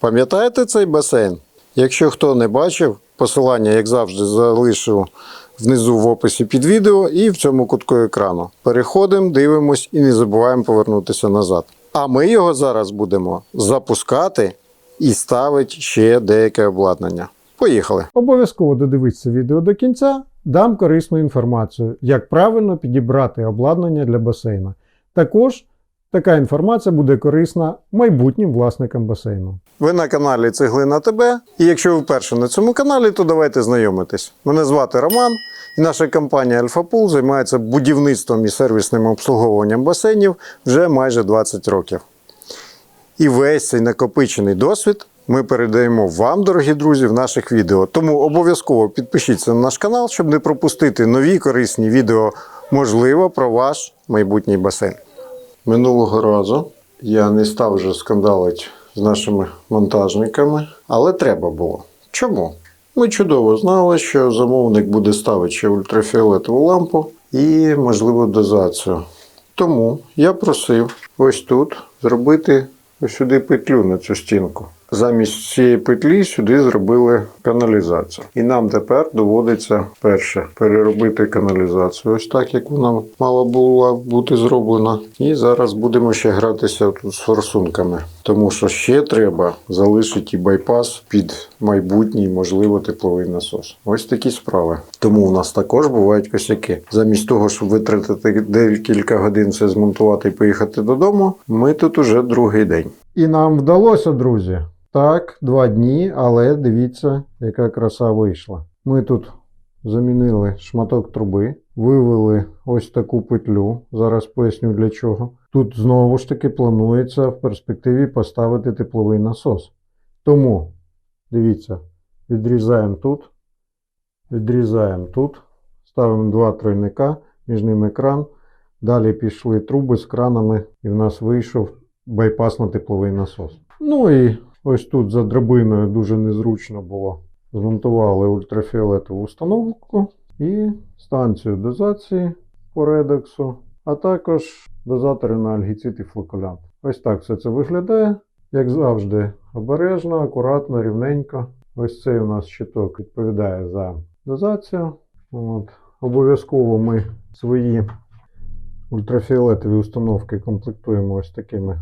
Пам'ятаєте цей басейн? Якщо хто не бачив, посилання, як завжди, залишу внизу в описі під відео і в цьому кутку екрану. Переходимо, дивимось і не забуваємо повернутися назад. А ми його зараз будемо запускати і ставити ще деяке обладнання. Поїхали! Обов'язково додивіться відео до кінця, дам корисну інформацію, як правильно підібрати обладнання для басейна. Також така інформація буде корисна майбутнім власникам басейну. Ви на каналі Цеглина ТБ. І якщо ви вперше на цьому каналі, то давайте знайомитись. Мене звати Роман, і наша компанія Альфа-Пул займається будівництвом і сервісним обслуговуванням басейнів вже майже 20 років. І весь цей накопичений досвід ми передаємо вам, дорогі друзі, в наших відео. Тому обов'язково підпишіться на наш канал, щоб не пропустити нові корисні відео, можливо, про ваш майбутній басейн. Минулого разу я не став вже скандалити з нашими монтажниками, але треба було. Чому? Ми чудово знали, що замовник буде ставити ще ультрафіолетову лампу і, можливо, дозацію. Тому я просив ось тут зробити ось сюди петлю на цю стінку. Замість цієї петлі сюди зробили каналізацію. І нам тепер доводиться перше переробити каналізацію, ось так, як вона мала була бути зроблена. І зараз будемо ще гратися тут з форсунками, тому що ще треба залишити байпас під майбутній, можливо, тепловий насос. Ось такі справи. Тому у нас також бувають косяки. Замість того, щоб витратити декілька годин це змонтувати і поїхати додому, ми тут уже другий день. І нам вдалося, друзі. Так, два дні, але дивіться, яка краса вийшла. Ми тут замінили шматок труби, вивели ось таку петлю. Зараз поясню для чого. Тут знову ж таки планується в перспективі поставити тепловий насос. Тому, дивіться, відрізаємо тут, відрізаємо тут, ставимо два тройника, між ними кран. Далі пішли труби з кранами, і в нас вийшов байпасно-тепловий насос. Ну і ось тут за драбиною дуже незручно було. Змонтували ультрафіолетову установку і станцію дозації по редексу, а також дозатори на альгіцит і флокулянт. Ось так все це виглядає. Як завжди, обережно, акуратно, рівненько. Ось цей у нас щиток відповідає за дозацію. От. Обов'язково ми свої ультрафіолетові установки комплектуємо ось такими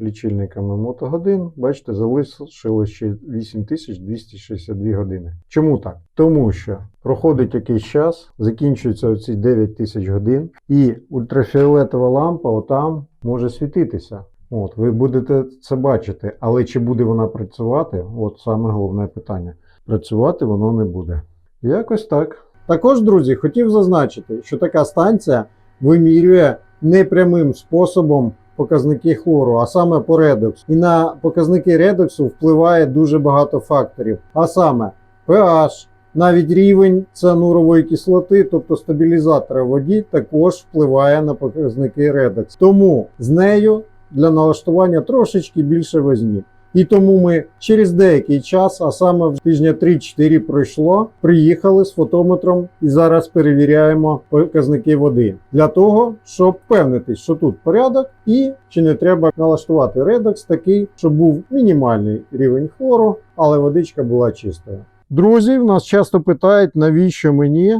лічильниками мотогодин. Бачите, залишилось ще 8262 години. Чому так? Тому що проходить якийсь час, закінчуються оці 9000 годин, і ультрафіолетова лампа отам може світитися. От, ви будете це бачити, але чи буде вона працювати? От саме головне питання. Працювати воно не буде. Якось так. Також, друзі, хотів зазначити, що така станція вимірює непрямим способом показники хлору, а саме по редоксу. І на показники редоксу впливає дуже багато факторів, а саме pH, навіть рівень цианурової кислоти, тобто стабілізатора воді, також впливає на показники редоксу. Тому з нею для налаштування трошечки більше возні. І тому ми через деякий час, а саме в тижня 3-4 пройшло, приїхали з фотометром і зараз перевіряємо показники води для того, щоб впевнитись, що тут порядок, і чи не треба налаштувати редокс такий, щоб був мінімальний рівень хлору, але водичка була чистою. Друзі, в нас часто питають, навіщо мені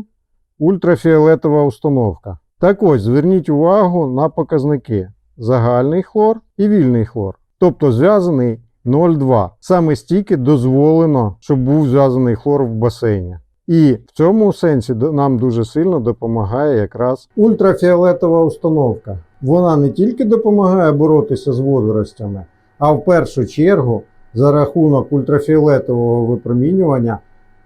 ультрафіолетова установка. Так ось зверніть увагу на показники: загальний хлор і вільний хлор, тобто зв'язаний 0,2. Саме стільки дозволено, щоб був зв'язаний хлор в басейні. І в цьому сенсі нам дуже сильно допомагає якраз ультрафіолетова установка. Вона не тільки допомагає боротися з водоростями, а в першу чергу за рахунок ультрафіолетового випромінювання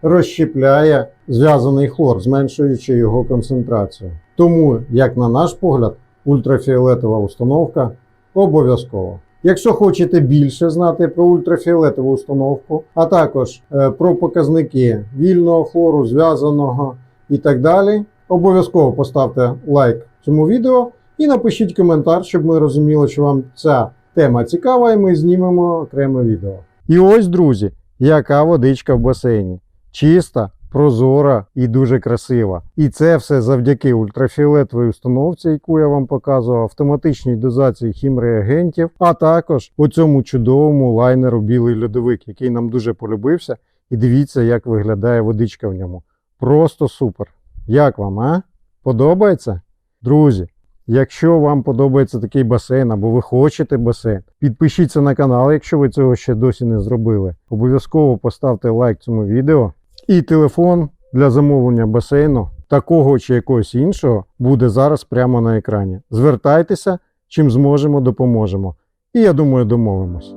розщепляє зв'язаний хлор, зменшуючи його концентрацію. Тому, як на наш погляд, ультрафіолетова установка обов'язково. Якщо хочете більше знати про ультрафіолетову установку, а також е, про показники вільного хлору, зв'язаного і так далі, обов'язково поставте лайк цьому відео і напишіть коментар, щоб ми розуміли, що вам ця тема цікава, і ми знімемо окреме відео. І ось, друзі, яка водичка в басейні. Чиста, прозора і дуже красива. І це все завдяки ультрафіолетовій установці, яку я вам показував, автоматичній дозації хімреагентів, а також у цьому чудовому лайнеру білий льодовик, який нам дуже полюбився. І дивіться, як виглядає водичка в ньому. Просто супер. Як вам, а? Подобається? Друзі, якщо вам подобається такий басейн або ви хочете басейн, підпишіться на канал, якщо ви цього ще досі не зробили. Обов'язково поставте лайк цьому відео. І телефон для замовлення басейну такого чи якогось іншого буде зараз прямо на екрані. Звертайтеся, чим зможемо, допоможемо. І я думаю, домовимось.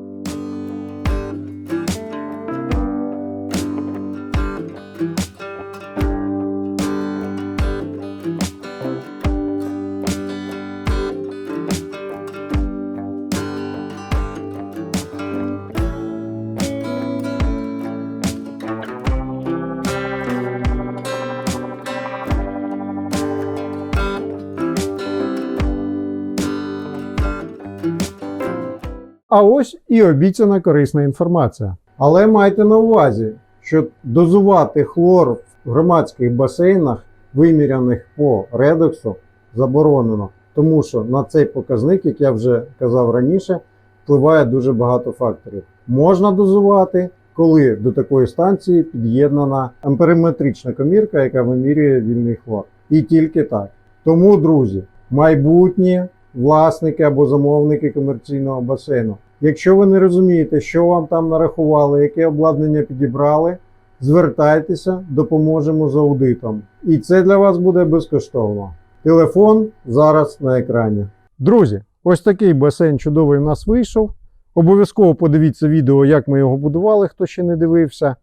А ось і обіцяна корисна інформація. Але майте на увазі, що дозувати хлор в громадських басейнах, виміряних по редоксу, заборонено, тому що на цей показник, як я вже казав раніше, впливає дуже багато факторів. Можна дозувати, коли до такої станції під'єднана ампериметрична комірка, яка вимірює вільний хлор. І тільки так. Тому, друзі, майбутні власники або замовники комерційного басейну. Якщо ви не розумієте, що вам там нарахували, яке обладнання підібрали, звертайтеся, допоможемо з аудитом. І це для вас буде безкоштовно. Телефон зараз на екрані. Друзі, ось такий басейн чудовий у нас вийшов. Обов'язково подивіться відео, як ми його будували, хто ще не дивився.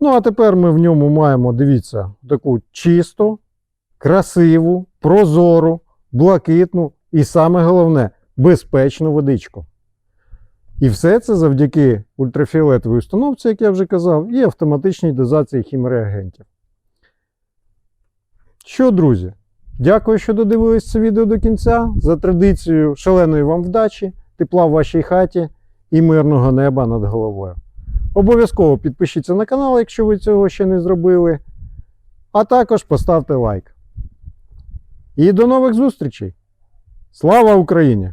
Ну, а тепер ми в ньому маємо, дивіться, таку чисту, красиву, прозору, блакитну і саме головне безпечну водичку. І все це завдяки ультрафіолетовій установці, як я вже казав, і автоматичній дозації хімреагентів. Що, друзі, дякую, що додивились це відео до кінця. За традицією шаленої вам вдачі, тепла в вашій хаті і мирного неба над головою. Обов'язково підпишіться на канал, якщо ви цього ще не зробили. А також поставте лайк. І до нових зустрічей! Слава Україні!